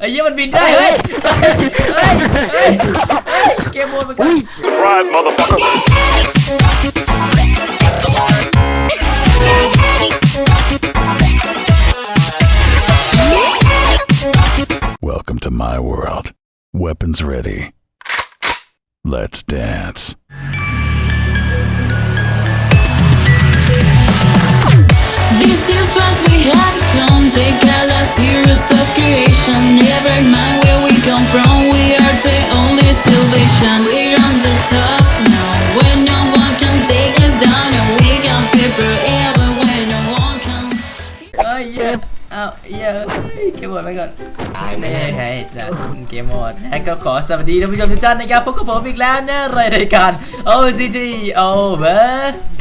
ไอ้เหี้ยมันบินได้เฮ้ยเฮ้ยเฮ้ยเฮ้ยเกมโหมดมันก็ Surprise, motherfucker. Welcome to my of creation. Never mind where we come from. We are the only salvation. We're on the top now. ยอ้าวเหี้ยเฮ้ยเกมโหมดไปก่อนตายไม่ไม่ได้ใช่จ้ะเกมโหมดแล้วก็ขอสวัสดีท่านผู้ชมทุกท่านนะครับพบกับผมอีกแล้วนะรายการ OCG Over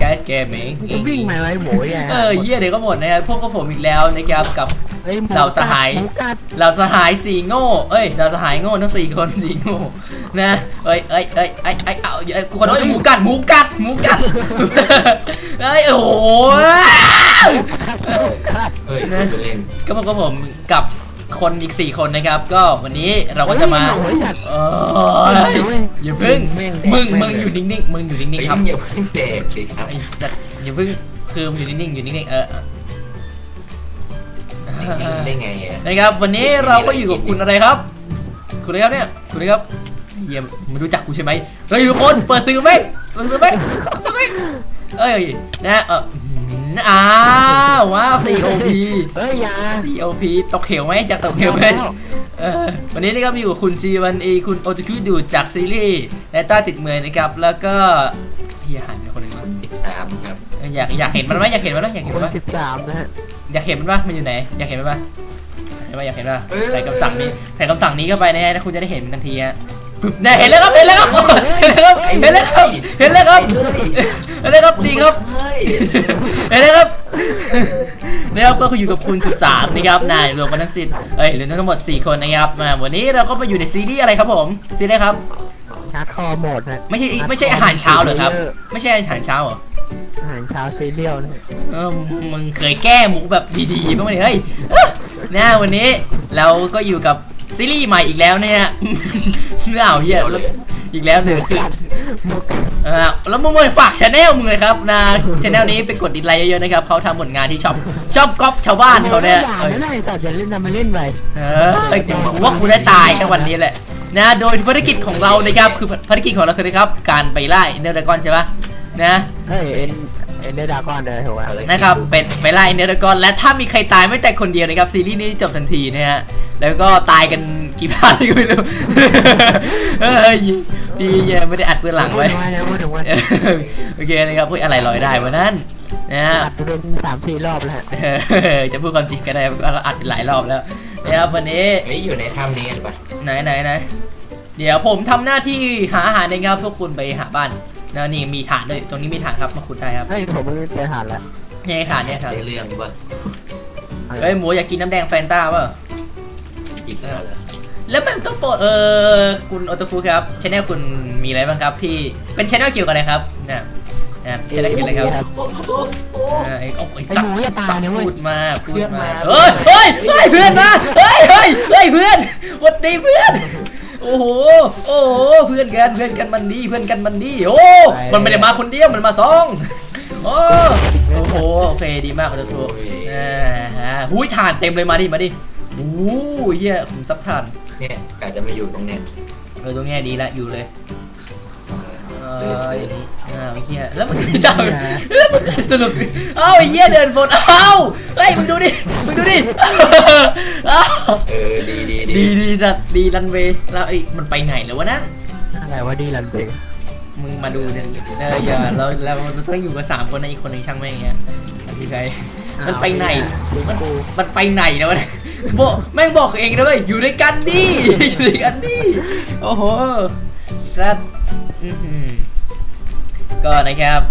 Guys Gaming วิ่งมาไรหมูแย่เออเยี่ยเดี๋ยวก็หมดนะครับพบกับผมอีกแล้วนะครับกับเฮ้ยหมูเราสหายหมูกัดเราสหายสีโง่ เอ้ยเราสหายโง่ทั้งสี่คนสีโง่นะเอ้ยเอ้ยเอ้ยเอ้ยเอ้ยเอาเอ้ยกูขอโทษหมูกัดหมูกัดหมูกัดเอ้ยโอ้โห เฮ้ยพูดไปเล่น ก็พบกับผมกับคนอีกสี่คนนะครับ ก็วันนี้เราก็จะมาเฮ้ยหอยสัตว์เอออย่าเพิ่งมึงมึงอยู่นิ่งๆมึงอยู่นิ่งเฮ้ยๆครับอย่าเพิ่งแดกสิครับไอ้สัตว์อย่าเพิ่งคือมึงอยู่นิ่งๆอยู่นิ่งๆเออนิ่งๆได้ไงอะนะครับ วันนี้เราก็อยู่กับคุณอะไรครับ คุณอะไรครับเนี่ยคุณอะไรครับเยี่ยมไม่รู้จักกูใช่ไหมเฮ้ยทุกคนเปิดสื่อไหมเปิดสื่อไหมเปิดสื่อไหมเอ้ยนะเออ อืมอ้าวว้าว COP เฮ้ยอยา COP ตกเหวไหมจากตกเหวไหมเออวันนี้นะครับอยู่กับคุณซีวันเอคุณโอจูคุดูจากซีรีส์แนต้าติดเมืองนะครับ แล้วก็เฮียหายไปคนหนึ่งควะนติดตามครับเอออยากอยากเห็นมันไหมอยากเห็นมันไหมอยากเห็นคมันนไหมสิบสามนะฮะอยากเห็นมันปะมันอยู่ไหน อยากเห็นมันปะเห็นปะอยากเห็นปะเออใส่คำสั่งนี้ใส่คำสั่งนี้เข้าไปนะฮะแล้วคุณจะได้เห็นทันทีฮะปึ๊บ เนี่ยเห็นแล้วครับเห็นแล้วครับเห็นแล้วครับเห็นแล้วครับเห็นแล้วครับเห็นแล้วครับดีครับเฮ้ยเห็นแล้วครับนะครับก็คืออยู่กับคุณ 13 นะครับนายรวมกันทั้งสิบเอ้ยรวมทั้งหมด 4 คนนะครับมาวันนี้เราก็มาอยู่ในซีรีส์อะไรครับผมซีรีส์อะไรครับชาร์จคอร์โหมดนะไม่ใช่ไม่ใช่อาหารเช้าเหรอครับ ไม่ใช่อาหารเช้าเหรออาหารเช้าซีเรียลนะเออมึงเคยแก้มุกแบบดีๆบ้างไหมเฮ้ยเอ้อนะวันนี้เราก็อยู่กับ ซีรีส์ใหม่อีกแล้วเนี่ยเนื้อเอาเหี้ยแล้วอีกแล้วหนึ่งคือมุกเออแล้วมึงมาฝากชาแนลมึงเลยครับนะชาแนลนี้ไปกดดิสไลค์เยอะๆนะครับเขาทำผลงานที่ชอบชอบก๊อปชาวบ้านเขาเนี่ยอย่าเออนะนายสัตว์อย่าเล่นทำมาเล่นไปเออกูว่ากูได้ตายแค่วันนี้แหละนะโดยภารกิจของเรานะครับคือภารกิจของเราคืออะไรครับการไปไล่เนอร์ดากอนใช่ปะนะเฮ้ย เอ็นเอ็นเดอร์ดากอนเลยถูกไหมเอาเลยนะครับเป็นไปไล่เนอร์ดากอนและถ้ามีใครตายไม่แต่คนเดียวนะครับซีรีส์นี้จบทันทีนะฮะแล้วก็ตายกันกี่พันก็ไม่รู้เฮ้ยดีแย่ไม่ได้อัดเบื้องหลังไว้พูดถึงว่านะพูดถึงว่าเออโอเคนะครับพูดอะไรลอยได้วันนั้นนะฮะอัดไปเป็นสามสี่รอบแล้วฮะเออจะพูดความจริงก็ได้เราอัดเป็นหลายรอบแล้วนะครับวันนี้เฮ้ยอยู่ในถ้ำนี้กันปะไหนไหนไหนเดี๋ยวผมทำหน้าที่หาอาหารเองครับพวกคุณไปหาบ้าน นะนี่มีฐานด้วยตรงนี้มีฐานครับมาขุดได้ครับเฮ้ยผมไม่เจอฐานแล้วนี่ฐานเนี่ยฐานได้เรื่องปะเฮ้ยหมูอยากกินน้ำแดงแฟนต้าเปล่าอีกแล้วเหรอแล้วมันต้องโปรดเออคุณโอตคุครับชแนลคุณมีอะไรบ้างครับ ที่เป็นชแนลเกี่ยวกับอะไรครับนะนะชแนลเกี่ยวกับอะไรครับโอ้โหโอ้เออไอ้โอ้ยไอ้หมูอย่าตายนะเว้ย พูดมาพูดเพื่อนมามาเฮ้ยเฮ้ยเฮ้ยเพื่อนมาเฮ้ยเฮ้ยเฮ้ยเพื่อนหวัดดีเพื่อน โอ้โห โอ้โห เพื่อนกัน เพื่อนกันมันดีเพื่อนกันมันดี โอ้ มันไม่ได้มาคนเดียว มันมาสองโอ้โอ้โห โอเค ดีมากคุณครูอ่าฮะหุ้ยถ่านเต็มเลยมาดิ มาดิโอ้ยเฮียผมซับถ่านเนี่ยกะจะมาอยู่ตรงเนี้ยเออตรงเนี้ยดีละอยู่เลยเอเอออเอออย่างนี้อ้าวไอ้เฮียแล้วมึงเจ้าแล้วมึงสรุปเอ้าไอ้เฮียเดินบนเอ้าเฮ้ยมึงดูดิมึงดูดิเอ้าเออดีดีดีดีจัดดีรันเวย์แล้วไอ้มันไปไหนแล้ววะนั่นอะไรวะดีลันเบงมึงมาดูเนี่ยเอออย่าเราเราต้องอยู่กับสามคนนะอีกคนหนึ่งช่างแม่งเงี้ยคือใครมันไปไหน มันกูมันไปไหนแล้ววะเนี่ยบอกแม่งบอกเองนะเลยอยู่ด้วยกันดิอยู่ด้วยกันดิโอ้โห สับก็นะครับ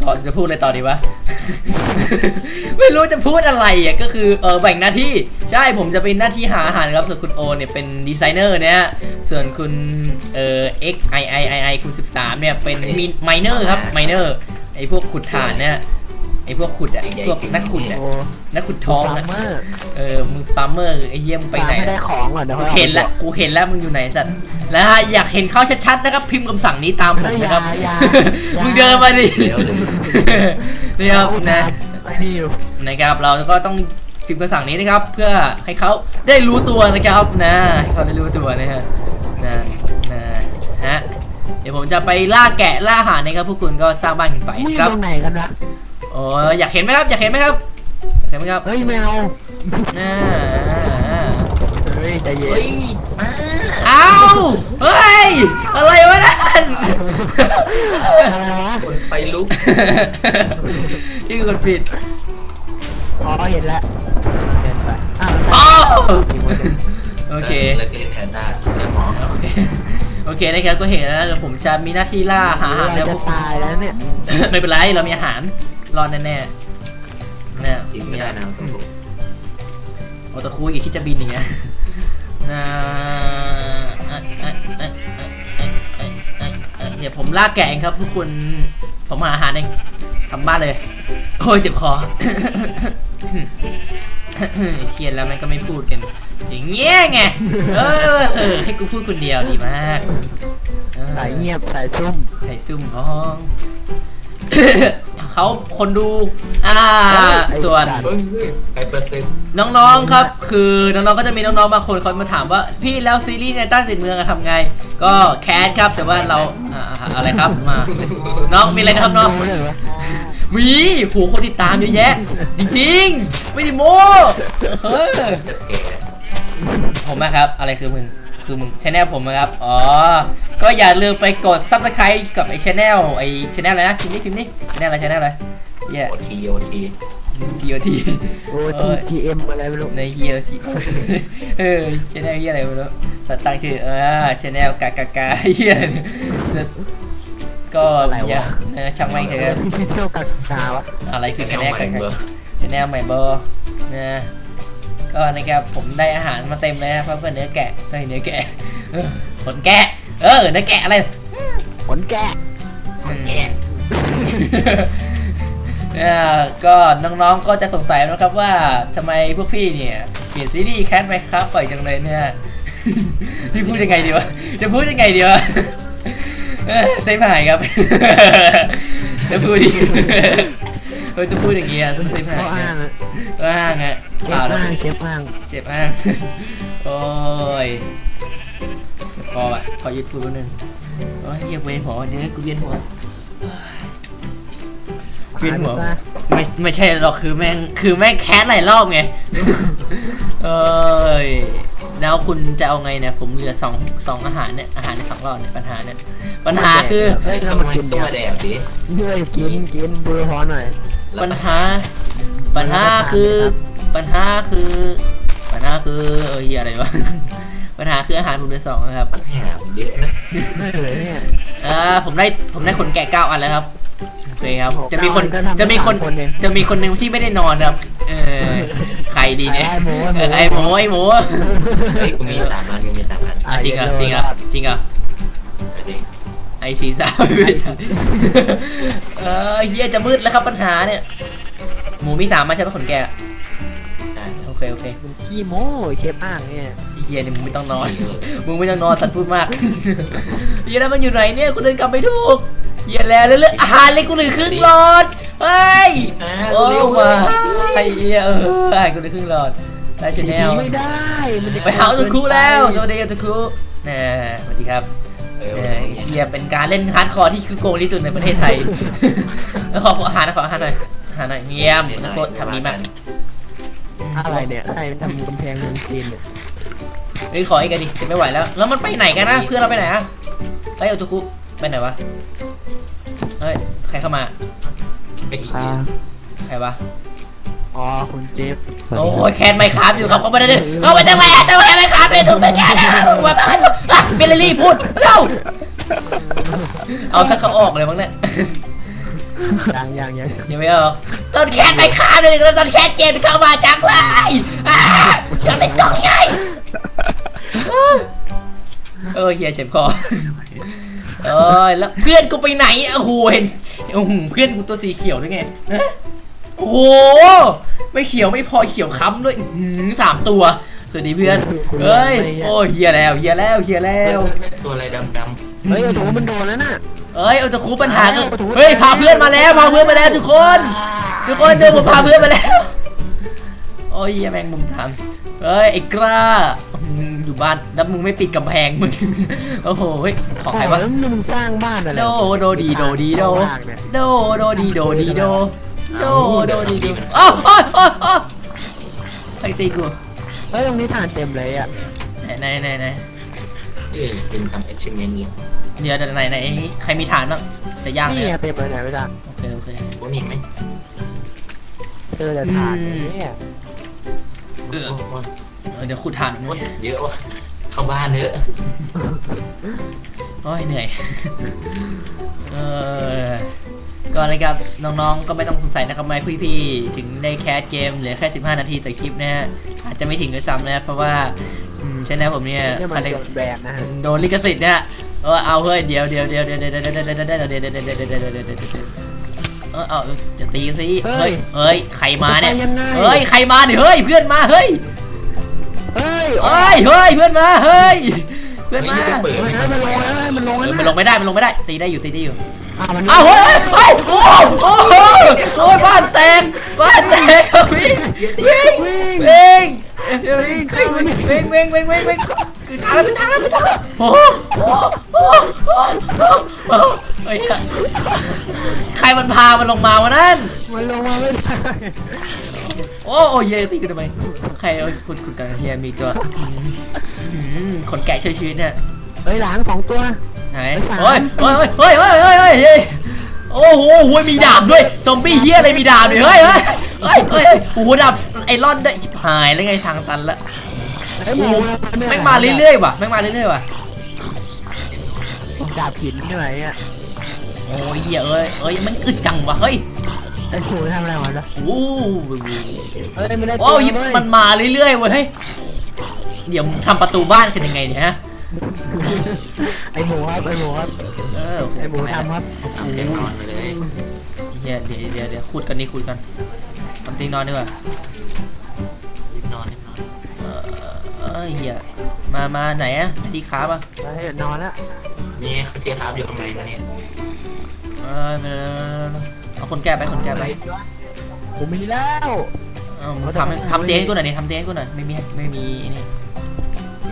ก็จะพูดอะไรต่อดีวะ ไม่รู้จะพูดอะไรอะก็คือเออแบ่งหน้าที่ใช่ผมจะเป็นหน้าที่หาอาหารครับส่วนคุณโอเนี่ยเป็นดีไซเนอร์เนี่ยส่วนคุณเอ่อ X I I I I คุณ13เนี่ยเป็นมินเนอร์ครับไมเนอร์ไอพวกขุดถ่านเนี่ย ไอ้พวกขุดอะพวกนักขุดอะโอ้นักขุดทองฟาอะร์มเมอร์เออมึงฟาร์มเมอร์ไอ้เยี่ยมงไปไหนไม่ได้อะของก่อนเดี๋ยวกูค่อยอาเห็นแล้วกูเห็นแล้วมึงอยู่ไหนสัตว์แล้วฮะอยากเห็นเขาชัดๆนะครับพิมพ์คำสั่งนี้ตามผมนะครับเฮ้ยอย่าอย่ามึงเดินมาดิเดี๋ยวเลยนี่ครับนะไอ้นี่อยู่นะครับเราก็ต้องพิมพ์คำสั่งนี้นะครับเพื่อให้เขาได้รู้ตัวนะครับนะให้เขาได้รู้ตัวนะฮะนะนะฮะเดี๋ยวผมจะไปล่าแกะล่าอาหารนะครับพวกคุณก็สร้างบ้านกันไปมึงอครับยู่ตรงไหนกันวะ โอ้ยอยากเห็นไหมครับ อยากเห็นไหมครับอยากเห็นไหมครับเฮ้ยไม่เอาน่าเฮ้ยใจเย็เฮ้นยมาอ้าวเฮ้ย อะไรวะนั่นอะไรวะคนไปลุกนี่คือกดผิดอ๋อเห็นแล้วเดินไปอ้าวอ้าวจริงวะโอเคแล้วก็เล่นแพนด้าเสียหมอโอเคโอเคนะครับก็เห็นแล้วนะเดี๋ยวผมจะมีหน้าที่ล่าหาอาหารเราแล้วจะตายแล้วเนี่ยไม่เป็นไรเรามีอาหาร รอดแน่ๆเนี่ยอีกไม่ได้นะตัวผมโอตะคุยที่จะบินอย่างเงี้ยเดี๋ยวผมลากแกงครับทุกคนผมหาอาหารเองทำบ้านเลย โอ้ยเจ็บคอเครียดแล้วมันก็ไม่พูดกัน อย่างเงี้ยไง เออเออให้กูพูดคนเดียวดีมากสายเงียบสายซุ่มสายซุ่มพ้อง เขาคนดู อ่า ส่วน เฮ้ยเฮ้ยใครเปอร์เซ็นต์น้องๆ ครับ คือน้องๆ ก็จะมีน้องๆ บางคนเขามาถามว่า พี่แล้วซีรีส์ในต้านสินเมืองอะทำไง ก็แคสครับ แต่ว่าเราอ่าอ่าอะไรครับ มา น้องมีอะไรนะครับน้องรู้เลยวะมีโหคนติดตามเยอะแยะ จริงๆ ไม่ได้โม้เออจะแก่ผมนะครับ อะไรคือมึง คือมึงชแนลผมนะครับ อ๋อ ก็อย่าลืมไปกด subscribe กับไอ้ชแนลไอ้ชแนลอะไรนะคิมนี่คิมนี่ชแนลอะไรชแนลอะไรเย้โอทีโอทีทีโอทีโอ้ทีทีเอ็มอะไรไม่รู้ในเฮียทีเออชแนลเฮียอะไรไม่รู้สัตว์ตั้งชื่อเออชแนลกากากาเฮียก็อย่าเออช่างไม่งเถอะไม่เที่ยวกับกาวะอะไรคือแนชวแนลใหม่กากาเบอร์ชแนลใหม่เบอร์นะ ก็นะครับผมได้อาหารมาเต็มเลยนะเพราะเพื่อนเนื้อแกะเฮ้ยเนื้อแกะเออขนแกะ เออเนื้อแกะอะไรขนแกะแก่เนี่ยก็น้องๆก็จะสงสัยนะครับว่าทำไมพวกพี่เนี่ยเขียนซีรีส์แคทไปครับปล่อยจังเลยเนี่ยนี่พูดยังไงดีวะจะพูดยังไงดีวะเออเซฟหายครับจะพูดดีเออจะพูดอย่างเงี้ยซึ่งเซฟหายเขาอ้างอะก็อ้างอะ เชเปล่าฟแล้วอ้างเชฟอ้างเจ็บอ้าง โอ้ยเจ็บคอว่ะขอหยุดพูดแป๊บนึงโอ้ยเหี้ยเวียนหัวเดี๋ยวกูเวียนหัวเวียนหัวหายไปซะไม่ไม่ใช่หรอกคือแม่งคือแม่งแคสหลายรอบไงเอ้ยแล้วคุณจะเอาไงเนี่ยผมเหลือสองสองอาหารเนี่ยอาหารในสองรอบเนี่ยปัญหาเนี่ยปัญหาคือเฮ้ยทำไมต้องมาแดกดิเฮ้ยกินกินดูพอหน่อยปัญหา ปัญหาคือ ปัญหาคือ ปัญหาคือเออเฮียอะไรวะ ปัญหาคืออาหารผมเหลือสองนะครับ ปัญหามันเยอะนะไม่เลยเนี่ย เออผมได้ผมได้ขนแกะเก้าอันแล้วครับโอเคครับโอ้โหจะมีคนเก้าอันก็ทำจะมีคนได้สามคนเองจะมีคนหนึ่งที่ไม่ได้นอนครับ เออใครดีเนี่ยไอ้หมู เออไอ้หมูไอ้หมู เฮ้ยกูมีสามอันกูมีสามอันอะจริงเหรอจริงเหรอจริงเหรอจริงไอ้สีสาวไม่ใช่เออเฮียจะมืดแล้วครับปัญหาเนี่ย หมูมีสามมาใช่ไหมขนแกะใช่โอ เคโอเคมันขี้โม้เชฟอ้างเนี่ยไอ้เฮียนี่มึงไม่ต้องนอน มึงไม่ต้องนอนสัตว์พูดมากเฮียแล้วมันอยู่ไหนเนี่ยกูเดินกลับไปถูกเฮียแล้วเรื่อยๆอาหารเลยกูเหลือครึ่งหลอดเฮ้ยมาโอ้เร็วๆมาไอ้เฮียเอออาหารกูเหลือครึ่งหลอดได้ชาแนลไม่ได้มันจะไปหาอุตคุแล้วสวัสดีอุตคุแน่สวัสดีครับเออเออเฮียเป็นการเล่นฮาร์ดคอร์ที่คือโกงที่สุดในประเทศไทยเออขออาหารนะขออาหารหน่อยอาหารหน่อยเยี่ยมอุตคุทำดีมาก อะไรเนี่ยใครมันทำกำแพงเมืองจีนเนี่ยเอ้ยขออีกอันดิจะไม่ไหวแล้ว แล้วมันไปไหนกันนะ เพื่อนเราไปไหนอะเฮ้ยอุตคุไปไหนวะ เฮ้ย ใครเข้ามาไปอีกอ่าใครวะ อ๋อคุณเจฟโอ้ยแคนไมค์ครับอยู่ครับเขาไม่ได้ดิเขาไปจังไรอะจังไรไมค์ครับเลยถูกเป็นแคนนะมาบ้านอะเบลลี่พูดเร็วเอาสักเขาออกเลยมั้งเนี่ย ยังยังยังยังไม่ออกโดนแคนไมค์ครับเลยแล้วโดนแคนเจนเข้ามาจังเลยอะยังไม่ต้องไงเออเฮียเจ็บคอเอ้ยแล้วเพื่อนกูไปไหนโอ้โหเห็นโอ้โหเพื่อนกูตัวสีเขียวด้วยไงฮะโอ้โหไม่เขียวไม่พอเขียวค้ำด้วยอื้อหือสามตัวสวัสดีเพื่อนเฮ้ยโอ้ยเฮียแล้วเฮียแล้วเฮียแล้เอ้วตัวอะไรดำดำ เฮ้ยโอ้โหมันโดนแล้วน่ะเอ้ยเอาจะคูปัญหาก็เอาถูกเฮ้ยพาเพื่อนมาแล้วพาเพื่อนมาแล้วทุกคน ทุกคนเดินผมพาเพื่อนมาแล้วโอ้ยเหี้ยแมงมุมทำเฮ้ยไอ้กล้าอืมอยู่บ้านแล้วมึงไม่ปิดกำแพงมึงโอ้โหเฮ้ยของใครวะแล้วมึงสร้างบ้านอะไรโดโดดีโดดีโดข้างล่างเนี่ยโดโดดีโดดีโดโดโดดีโดอ้าวอ้าวอ้าวอ้าวใครตีกูเฮ้ยตรงนี้ฐานเต็มเลยอะไหนไหนไหน ไหนเออเป็นทำ achievement นี่เดี๋ยวเดี๋ยวไหนไหนใครมีฐานบ้างจะย่างเลนี่ยไงเต็มเลยไหนไม่จ้ะโอเคโอเคพวกนี้ไหมเจอแต่ฐานเนี่ยเออ โอ้โหเออเดี๋ยวขุดฐานโคหมตดรเยอะว่ะเข้าบ้านเนอะโอ้ยเหนื่อย เออก็นะครับน้องๆ ก็ไม่ต้องสงสัยนะครับไม่พี่ๆถึงได้แคสเกมเหลือแค่ 15 นาทีจากคลิปนะฮะอาจจะไม่ถึงด้วยซ้ำนะเพราะว่าอืม ใช่แล้วผมเนี่ยเนี่ยมันอะไรโดนแบนนะฮะโดนลิขสิทธิ์เนี่ยเออเอาเฮ้ยเดี๋ยวเดี๋ยวเดี๋ยวเดี๋ยวเดี๋ยวเดี๋ยวเดี๋ยวเดี๋ยวเดี๋ยวเดี๋ยวเดี๋ยวเดี๋ยวเดี๋ยวเดี๋ยวเดี๋ยวเดี๋ยวเดี๋ยวเออเอาจะตีสิเฮ้ยเฮ้ยใครมาเนี่ยไปยังไงเฮ้ยใครมาเนี่ยเฮ้ยเพื่อนมาเฮ้ยเฮ้ยเฮ้ยเฮ้ยเพื่อนมาเฮ้ยเพื่อนมาเฮ้ยจะเปิดเฮ้ยมันลงแล้วมันลงเอแล้วอมันลงไม่ได้มันลงไม่ได้ตีได้อยู่ตีได้อยู่ อะมันอ้าวเฮ้ยเฮ้ยโอ้โหโอ้โหโอ้ยบ้านแตกบ้านแตกวิ่งวิ่งวิ่งวิ่งวิ่งวิ่งวิ่งวิ่งวิ่งวิ่งคือทางแล้วเป็นทางแล้วเป็นทางแล้วโอ้โหโอ้โหโอ้โหไอ้เนี่ยใครมันพามันลงมาวะนั่นมันลงมาไม่ได้โอ้โอ้เยตีกันทำไมใครเอาขุดขุดกันเฮียมีตัวคนแกะช่วยชีวิตเนี่ยเฮ้ยหลังสองตัว ไหนไปสามเฮ้ยเฮ้ยเฮ้ยเฮ้ยเฮ้ยเฮ้ยเฮ้ยโอ้โหโหมีดาบด้วยซอมบี้เฮียอะไรมีดาบด้วยเฮ้ยเฮ้ยเฮ้ยเฮ้ยโอ้โหดาบไอรอนได้ชิบหายแล้วไงทางตันละเฮ้ยโอ้โหนแม่งมาเรื่อยๆว่ะแม่งมาเรื่อยๆว่ะๆดาบหินที่ไหนอะโอ้ยเฮียเอ้ยเอ้ยมันอึดจังว่ะเฮ้ยไอ้หมูทำอะไรวะล่ะโอ้โหเฮ้ยไม่ได้โอ้ยเว้ยมันมาเรื่อยๆเว้ยเฮ้ยเดี๋ยวทำประตูบ้านกันยังไงเนี่ยฮะ ไอ้หมูครับไอ้หมูครับเออโอเคไอ้หมูทำครับทำเต็มนอนไปเลยเดี๋ยวเดี๋ยวเดี๋ยวเดี๋ยวขุดกันนี่ขุดกันทำติงนอนดีกว่ารีบนอนรีบนอนเออเอ้ยเฮียมามาไหนอะดีขาปะเฮ้ยนอนแล้วนี่เขาเทียบครับอยู่ข้างในนะเนี่ยเออมาเอาคนแก่ไปคนแก่ไปผมมีแล้วเอามึงทำให้ทำเตียงให้กูหน่อยดิทำเตียงให้กูหน่อยไม่มีไม่มีนี่มี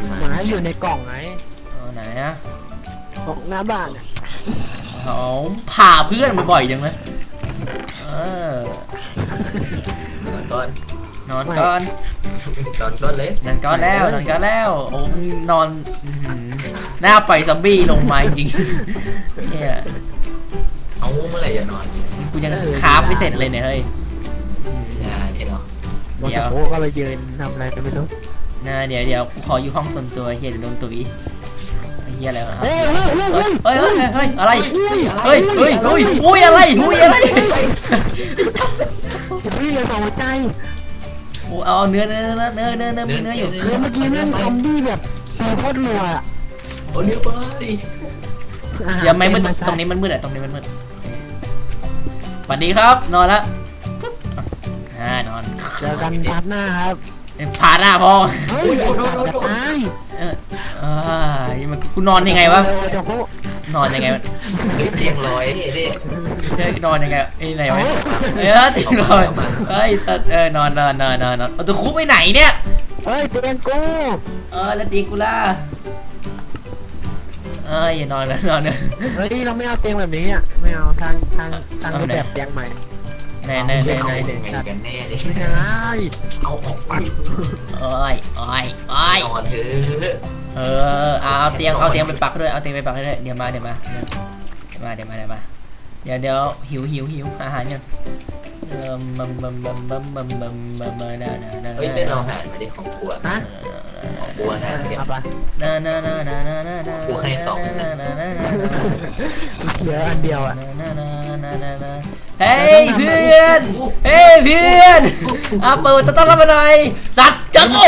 หมามาอยู่ในกล่องไงเออไหนอะของหน้าบ้านอะเขาผ่าเพื่อนบ่อยๆจังเลยเออนอนก่อนนอนก่อนนอนก่อนเลยนอนก่อนแล้วนอนก่อนแล้วโอ้มึงนอนอื้อหือหน้าปล่อยซอมบี้ลงมาจริงๆเนี่ยเอาเมื่อไหร่จะนอนกูยังคราฟไม่เสร็จเลยเนี่ยเฮ้ย อย่าเดี๋ยวเนาะ วันเดี๋ยว โอ้ก็ไปยืนทำอะไรกันไม่รู้ นะเดี๋ยวเดี๋ยวกูขออยู่ห้องส่วนตัวเฮียเดี๋ยวโดนตุ๋ยไอ้เฮียอะไรวะเฮ้ยเฮ้ยเฮ้ยเฮ้เฮ้ยยเฮ้ยเฮ้ยเฮ้ยอะไรเฮ้ยเฮ้ยเฮ้ยอุ้ยอะไรอุ้ยอะไรผมวิ่งเลยสองหัวใจโอ้เอาเนื้อเนื้อเนื้อเนื้อเนื้อเนื้อมีเนื้ออยู่คือเมื่อกี้เรื่องซอมบี้แบบตีโคตรรัวอะโอ้เดี๋ยวไปอาหารอย่าไม่มืดเต็าตรงนี้มันมืดอะตรงนี้มันมืดสวัสดีครับ นอนละปึ๊บอ่านอนเจอกันพาร์ทหน้าครับ พาหน้าพ่อเฮ้ยไอ้สัตว์จะตายเอออ่ามันกูนอนยังไงวะเร็เดี๋ยนอนยังไงวะเฮ้ยเตียงลอยเด็เฮ้ยนอนยังไงไอ้ไหนวะเออติงนอนเฮ้ยตัดเออนอนนอนนอนนอนนอนเอาตัวคุไปไหนเนี่ย เฮ้ยเตียงกูเออแล้วเตียงกูล่ะเอ้ยอย่านอนแล้วนอนเลยเฮ้ยเราไม่เอาเตียงแบบนี้อะไม่เอาทางทางทางรูปแบบเตียงใหม่ นไหนไหนไหนเอายังไงกันแน่เดิไม่ใช่เอาออกไปโอ้ยโอ้ยโอ้ยนอนเถอะเออเอาเอาเตียงเอาเตียงไปปักด้วยเอาเตียงไปปักด้วยเดี๋ยวมาเดี๋ยวมาเดี๋ยวมาเดี๋ยวมาเดี๋ยวมาเดี๋ยวเดี๋ยวหิวหิวหิวอาหารยังเออมัมมัมมัมมัมมัมมัมมัมมัมนานานาเฮ้ยได้ลองหารมาดิของกลัวฮะของกลัวหารเดี๋ยวเอาไปนานานานานานานากูให้สองนะเหลืออันเดียวอะนานา นะนะนะเฮ้ยเพื่อนเฮ้ยเพื่อนอะเปิดประต้อนรับมาหน่อยสัตว์จังโอ้